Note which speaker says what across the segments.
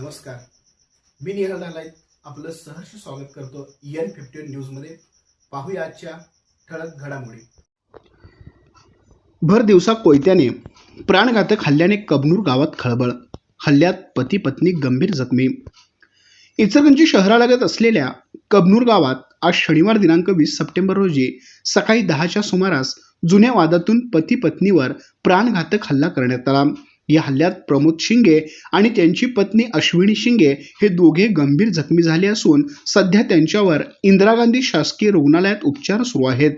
Speaker 1: नमस्कार. मी निहाल नालायत आपलं सहर्ष स्वागत करतो एन फिफ्टी न्यूजमध्ये. पाहूया आजच्या ठळक घडामोडी. भर दिवसा कोयत्याने प्राणघातक हल्ल्याने कबनूर गावात खळबळ हल्ल्यात पती पत्नी गंभीर जखमी. इचलकरंजी शहरालगत असलेल्या कबनूर गावात आज शनिवार दिनांक वीस सप्टेंबर रोजी सकाळी दहाच्या सुमारास जुन्या वादातून पती पत्नीवर प्राणघातक हल्ला करण्यात आला. या हल्ल्यात प्रमोद शिंगे आणि त्यांची पत्नी अश्विनी शिंगे हे दोघे गंभीर जखमी झाले असून सध्या त्यांच्यावर इंदिरा गांधी शासकीय रुग्णालयात उपचार सुरू आहेत.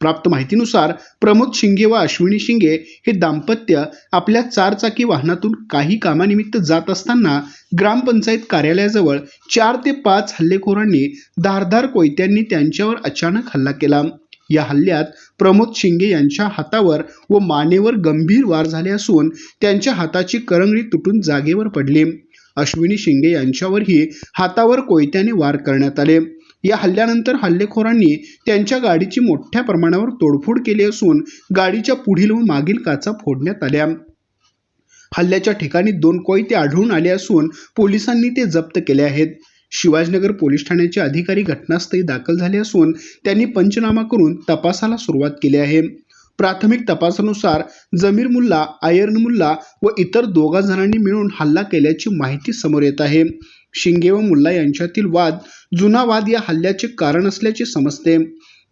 Speaker 1: प्राप्त माहितीनुसार प्रमोद शिंगे व अश्विनी शिंगे हे दाम्पत्य आपल्या चारचाकी वाहनातून काही कामानिमित्त जात असताना ग्रामपंचायत कार्यालयाजवळ चार ते पाच हल्लेखोरांनी धारधार कोयत्यांनी त्यांच्यावर अचानक हल्ला केला. या हल्ल्यात प्रमोद शिंगे यांच्या हातावर व मानेवर गंभीर वार झाले असून त्यांच्या हाताची करंगळी तुटून जागेवर पडली. अश्विनी शिंगे यांच्यावरही हातावर कोयत्याने वार करण्यात आले. या हल्ल्यानंतर हल्लेखोरांनी त्यांच्या गाडीची मोठ्या प्रमाणावर तोडफोड केली असून गाडीच्या पुढील व मागील काचा फोडण्यात आल्या. हल्ल्याच्या ठिकाणी दोन कोयते आढळून आले असून पोलिसांनी ते जप्त केले आहेत. शिवाजीनगर पोलीस ठाण्याचे अधिकारी घटनास्थळी दाखल झाले असून त्यांनी पंचनामा करून तपासाला सुरुवात केली आहे. प्राथमिक तपासानुसार जमीर मुल्ला आयर्न मुल्ला व इतर दोघा जणांनी मिळून हल्ला केल्याची माहिती समोर येत आहे. शिंगे व मुल्ला यांच्यातील वाद जुना वाद या हल्ल्याचे कारण असल्याचे समजते.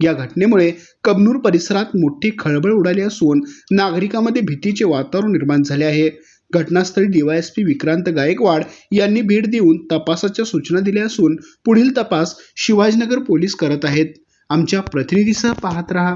Speaker 1: या घटनेमुळे कबनूर परिसरात मोठी खळबळ उडाली असून नागरिकांमध्ये भीतीचे वातावरण निर्माण झाले आहे. घटनास्थळी डीवायएसपी विक्रांत गायकवाड यांनी भेट देऊन तपासाच्या सूचना दिल्या असून पुढील तपास शिवाजीनगर पोलीस करत आहेत. आमच्या प्रतिनिधीसह पाहत रहा.